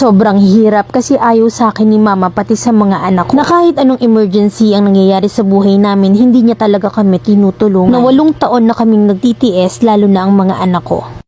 Sobrang hirap kasi ayaw sa akin ni mama pati sa mga anak ko. Na kahit anong emergency ang nangyayari sa buhay namin, hindi niya talaga kami tinutulungan. Na walong taon na kaming nagtitiis lalo na ang mga anak ko.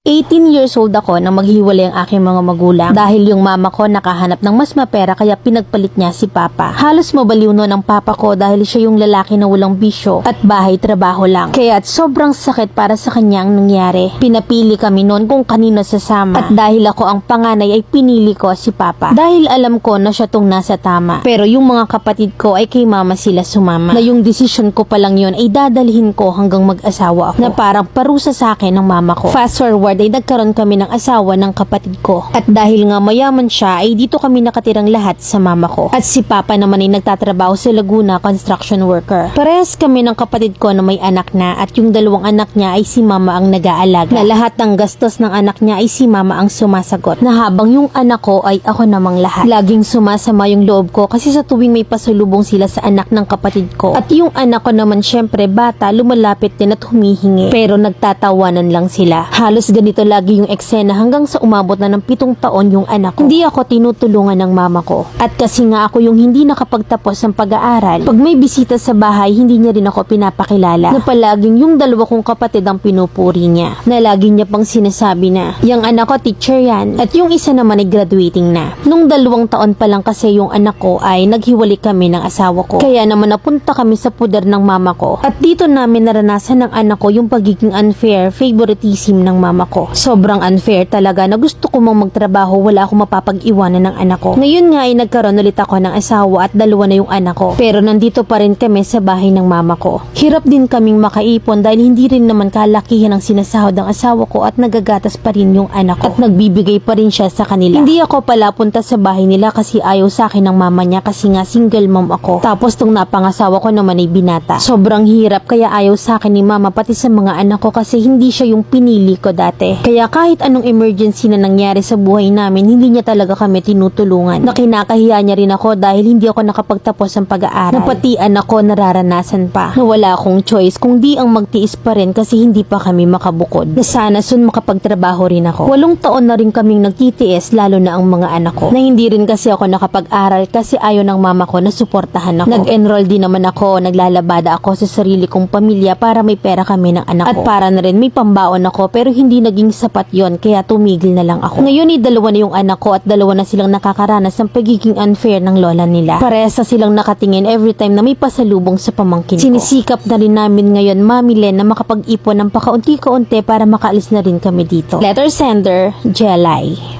18 years old ako nang maghiwalay ang aking mga magulang dahil yung mama ko nakahanap ng mas mapera kaya pinagpalit niya si papa. Halos mabaliw noon ang papa ko dahil siya yung lalaki na walang bisyo at bahay trabaho lang. Kaya sobrang sakit para sa kanya ang nangyari. Pinapili kami noon kung kanino sasama at dahil ako ang panganay ay pinili ko si papa. Dahil alam ko na siya tong nasa tama. Pero yung mga kapatid ko ay kay mama sila sumama. Na yung decision ko pa lang yun ay dadalhin ko hanggang mag-asawa ako. Na parang parusa sa akin ng mama ko. Fast forward ay nagkaroon kami ng asawa ng kapatid ko. At dahil nga mayaman siya ay dito kami nakatirang lahat sa mama ko. At si papa naman ay nagtatrabaho sa Laguna construction worker. Parehas kami ng kapatid ko na may anak na at yung dalawang anak niya ay si mama ang nag-aalaga. Na lahat ng gastos ng anak niya ay si mama ang sumasagot. Na habang yung anak ko ay ako namang lahat. Laging sumasama yung loob ko kasi sa tuwing may pasalubong sila sa anak ng kapatid ko. At yung anak ko naman syempre bata lumalapit din at humihingi. Pero nagtatawanan lang sila. Halos ganito lagi yung eksena hanggang sa umabot na ng pitong taon yung anak ko. Hindi ako tinutulungan ng mama ko. At kasi nga ako yung hindi nakapagtapos ng pag-aaral, pag may bisita sa bahay, hindi niya rin ako pinapakilala. Na palaging yung dalawa kong kapatid ang pinupuri niya. Na lagi niya pang sinasabi na, yung anak ko teacher yan. At yung isa naman ay graduating na. Nung dalawang taon pa lang kasi yung anak ko ay naghiwalay kami ng asawa ko. Kaya naman napunta kami sa puder ng mama ko. At dito namin naranasan ng anak ko yung pagiging unfair favoritism ng mama. Sobrang unfair talaga na gusto ko mang magtrabaho wala akong mapapag-iwanan ng anak ko. Ngayon nga ay nagkaroon ulit ako ng asawa at dalawa na yung anak ko. Pero nandito pa rin kami sa bahay ng mama ko. Hirap din kaming makaipon dahil hindi rin naman kalakihan ang sinasahod ng asawa ko at nagagatas pa rin yung anak ko. At nagbibigay pa rin siya sa kanila. Hindi ako pala punta sa bahay nila kasi ayaw sa akin ng mama niya kasi nga single mom ako. Tapos tong napangasawa ko naman ay binata. Sobrang hirap kaya ayaw sa akin ni mama pati sa mga anak ko kasi hindi siya yung pinili ko dati. Kaya kahit anong emergency na nangyari sa buhay namin, hindi niya talaga kami tinutulungan. Na kinakahiya niya rin ako dahil hindi ako nakapagtapos ng pag-aaral. Na pati anak ko nararanasan pa. Na wala akong choice kung di ang magtiis pa rin kasi hindi pa kami makabukod. Na sana soon makapagtrabaho rin ako. Walong taon na rin kaming nagtitiis lalo na ang mga anak ko. Na hindi rin kasi ako nakapag-aral kasi ayaw ng mama ko na suportahan ako. Nag-enroll din naman ako, naglalabada ako sa sarili kong pamilya para may pera kami ng anak ko. At para na rin may pambaon ako pero hindi naging sapat yon kaya tumigil na lang ako. Ngayon ay dalawa na yung anak ko at dalawa na silang nakakaranas ng pagiging unfair ng lola nila. Parehas silang nakatingin every time na may pasalubong sa pamangkin ko. Sinisikap na rin namin ngayon, Mami Len, na makapag-ipon ng pakaunti-kaunti para makaalis na rin kami dito. Letter sender, Jelay.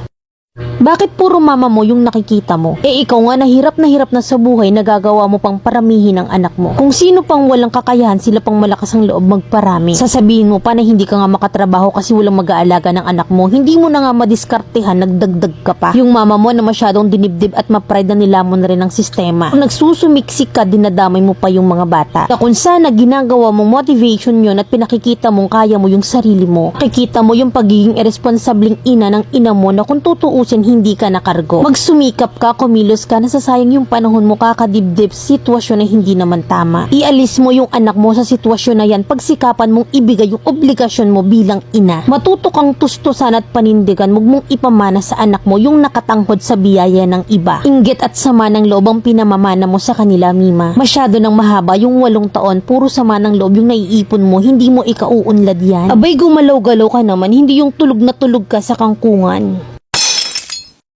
Bakit puro mama mo yung nakikita mo? Eh ikaw nga nahirap na hirap na sa buhay nagagawa mo pang paramihin ang anak mo. Kung sino pang walang kakayahan sila pang malakas ang loob magparami. Sasabihin mo pa na hindi ka nga makatrabaho kasi walang mag-aalaga ng anak mo. Hindi mo na nga madiskartehan, nagdagdag ka pa. Yung mama mo na masyadong dinibdib at mapride na nila mo na rin ang sistema. Kung nagsusumiksik ka, dinadamay mo pa yung mga bata. Na kung sana ginagawa mong motivation yon at pinakikita mong kaya mo yung sarili mo. Kikita mo yung pagiging irresponsabling ina ng ina mo na kung tutuusin hindi ka nakargo. Magsumikap ka, kumilos ka, nasasayang yung panahon mo kakadibdib sitwasyon na hindi naman tama. Ialis mo yung anak mo sa sitwasyon na yan pagsikapan mong ibigay yung obligasyon mo bilang ina. Matuto kang tustusan at panindigan, huwag mong ipamana sa anak mo yung nakatanghod sa biyaya ng iba. Inggit at sama ng loob ang pinamamana mo sa kanila, Mima. Masyado nang mahaba yung walong taon, puro sama ng loob yung naiipon mo, hindi mo ikauunlad yan. Abay, gumalaw-galaw ka naman, hindi yung tulog na tulog ka sa kangkungan.